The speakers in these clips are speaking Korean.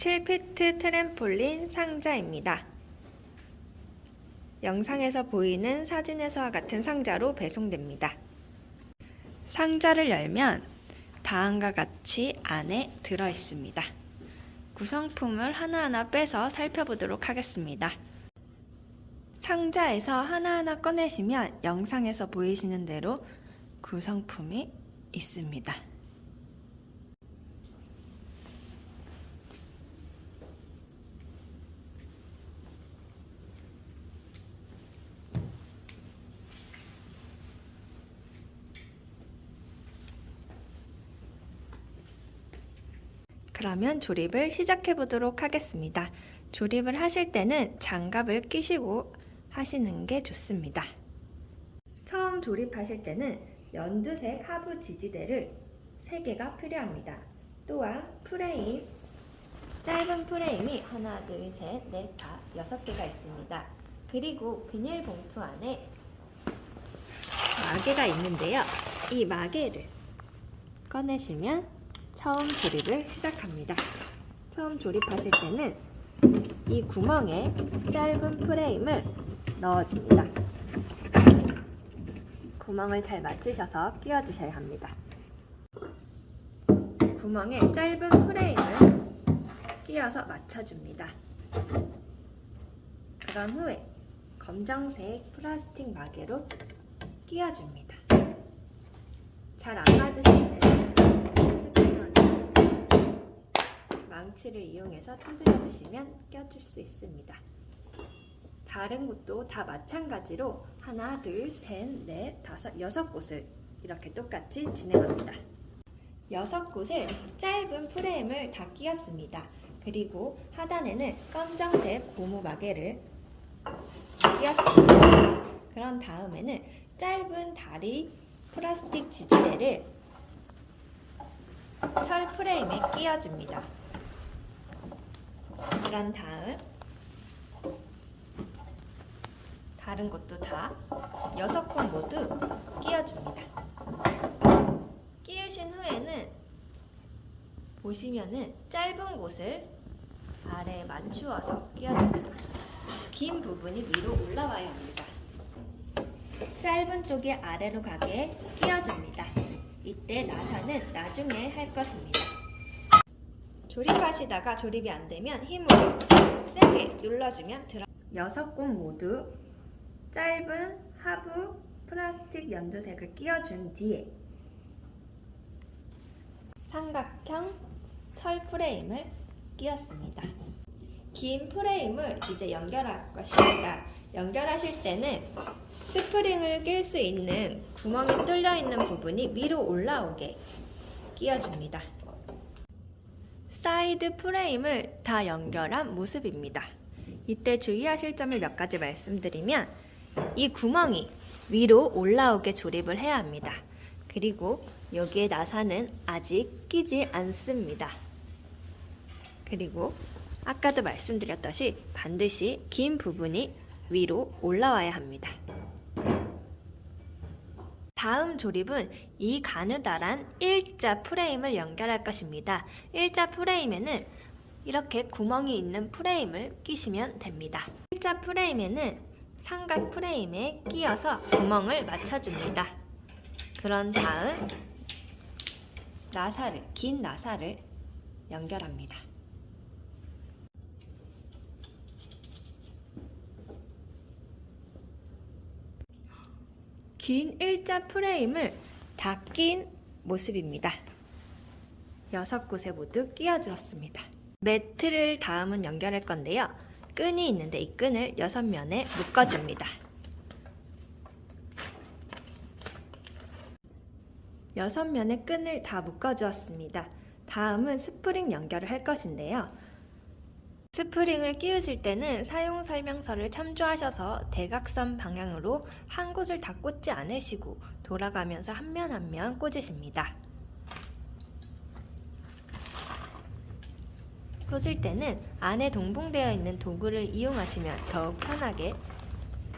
7피트 트램폴린 상자입니다. 영상에서 보이는 사진에서와 같은 상자로 배송됩니다. 상자를 열면 다음과 같이 안에 들어 있습니다. 구성품을 하나하나 빼서 살펴보도록 하겠습니다. 상자에서 하나하나 꺼내시면 영상에서 보이시는 대로 구성품이 있습니다. 그러면 조립을 시작해 보도록 하겠습니다. 조립을 하실 때는 장갑을 끼시고 하시는 게 좋습니다. 처음 조립하실 때는 연두색 하부 지지대를 3개가 필요합니다. 또한 프레임, 짧은 프레임이 하나, 둘, 셋, 넷, 다 여섯 개가 있습니다. 그리고 비닐봉투 안에 마개가 있는데요. 이 마개를 꺼내시면 처음 조립을 시작합니다. 처음 조립하실 때는 이 구멍에 짧은 프레임을 넣어줍니다. 구멍을 잘 맞추셔서 끼워주셔야 합니다. 구멍에 짧은 프레임을 끼워서 맞춰줍니다. 그런 후에 검정색 플라스틱 마개로 끼워줍니다. 잘 안 맞으실 때는 스피너나 망치를 이용해서 두드려 주시면 껴줄 수 있습니다. 다른 곳도 다 마찬가지로 하나, 둘, 셋, 넷, 다섯, 여섯 곳을 이렇게 똑같이 진행합니다. 여섯 곳을 짧은 프레임을 다 끼웠습니다. 그리고 하단에는 검정색 고무 마개를 끼웠습니다. 그런 다음에는 짧은 다리 플라스틱 지지대를 철 프레임에 끼워줍니다. 그런 다음 다른 곳도 다 여섯 곳 모두 끼워줍니다. 끼우신 후에는 보시면은 짧은 곳을 아래에 맞추어서 끼워줍니다. 긴 부분이 위로 올라와야 합니다. 짧은 쪽이 아래로 가게 끼워줍니다. 이때 나사는 나중에 할 것입니다. 조립하시다가 조립이 안 되면 힘으로 세게 눌러주면 들어. 여섯 곳 모두 짧은 하부 플라스틱 연두색을 끼워준 뒤에 삼각형 철 프레임을 끼웠습니다. 긴 프레임을 이제 연결할 것입니다. 연결하실 때는 스프링을 낄 수 있는 구멍이 뚫려 있는 부분이 위로 올라오게 끼워줍니다. 사이드 프레임을 다 연결한 모습입니다. 이때 주의하실 점을 몇 가지 말씀드리면 이 구멍이 위로 올라오게 조립을 해야 합니다. 그리고 여기에 나사는 아직 끼지 않습니다. 그리고 아까도 말씀드렸듯이 반드시 긴 부분이 위로 올라와야 합니다. 다음 조립은 이 가느다란 일자 프레임을 연결할 것입니다. 일자 프레임에는 이렇게 구멍이 있는 프레임을 끼시면 됩니다. 일자 프레임에는 삼각 프레임에 끼워서 구멍을 맞춰줍니다. 그런 다음 나사를, 긴 나사를 연결합니다. 긴 일자 프레임을 다 낀 모습입니다. 여섯 곳에 모두 끼워주었습니다. 매트를 다음은 연결할 건데요. 끈이 있는데 이 끈을 여섯 면에 묶어줍니다. 여섯 면의 끈을 다 묶어주었습니다. 다음은 스프링 연결을 할 것인데요. 스프링을 끼우실 때는 사용 설명서를 참조하셔서 대각선 방향으로 한 곳을 다 꽂지 않으시고 돌아가면서 한 면 한 면 꽂으십니다. 꽂을 때는 안에 동봉되어 있는 도구를 이용하시면 더욱 편하게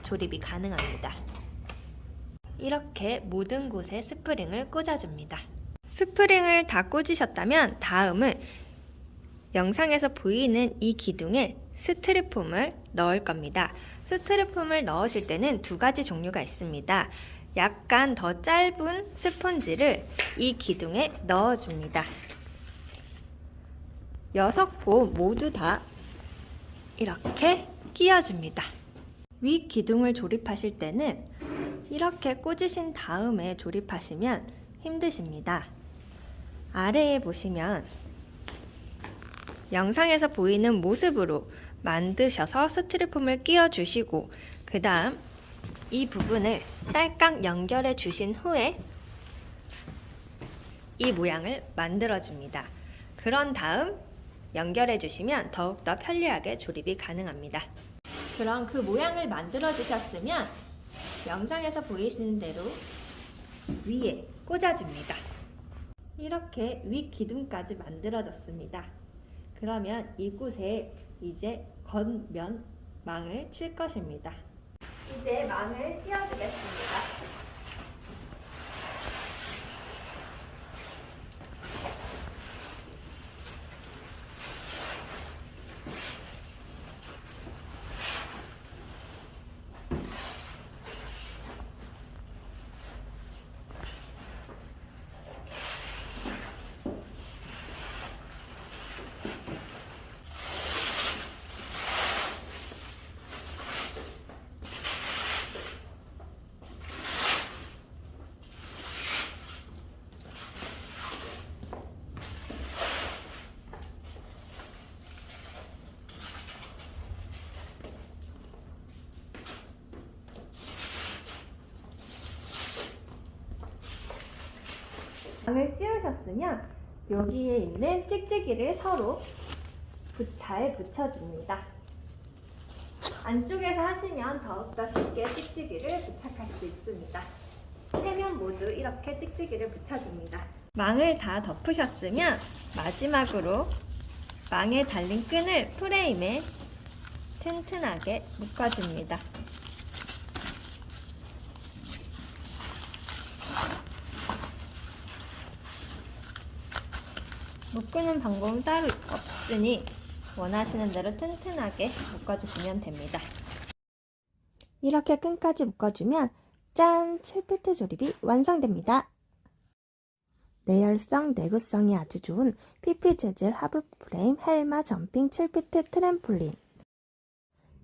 조립이 가능합니다. 이렇게 모든 곳에 스프링을 꽂아줍니다. 스프링을 다 꽂으셨다면 다음은 영상에서 보이는 이 기둥에 스트리폼을 넣을 겁니다. 스트리폼을 넣으실 때는 두 가지 종류가 있습니다. 약간 더 짧은 스펀지를 이 기둥에 넣어줍니다. 여섯 보 모두 다 이렇게 끼워줍니다. 위 기둥을 조립하실 때는 이렇게 꽂으신 다음에 조립하시면 힘드십니다. 아래에 보시면 영상에서 보이는 모습으로 만드셔서 스티로폼을 끼워 주시고 그 다음 이 부분을 딸깍 연결해 주신 후에 이 모양을 만들어 줍니다. 그런 다음 연결해 주시면 더욱더 편리하게 조립이 가능합니다. 그럼 그 모양을 만들어 주셨으면 영상에서 보이시는 대로 위에 꽂아줍니다. 이렇게 위 기둥까지 만들어졌습니다. 그러면 이곳에 이제 겉면 망을 칠 것입니다. 이제 망을 씌워주겠습니다. 씌우셨으면 여기에 있는 찍찍이를 서로 부- 잘 붙여줍니다. 안쪽에서 하시면 더욱더 쉽게 찍찍이를 부착할 수 있습니다. 세 면 모두 이렇게 찍찍이를 붙여줍니다. 망을 다 덮으셨으면 마지막으로 망에 달린 끈을 프레임에 튼튼하게 묶어줍니다. 묶는 방법은 따로 없으니 원하시는 대로 튼튼하게 묶어주시면 됩니다. 이렇게 끈까지 묶어주면 짠! 7피트 조립이 완성됩니다. 내열성, 내구성이 아주 좋은 PP 재질 하부 프레임 헬마 점핑 7피트 트램폴린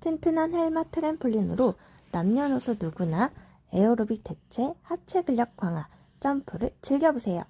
튼튼한 헬마 트램폴린으로 남녀노소 누구나 에어로빅 대체, 하체 근력 강화, 점프를 즐겨보세요.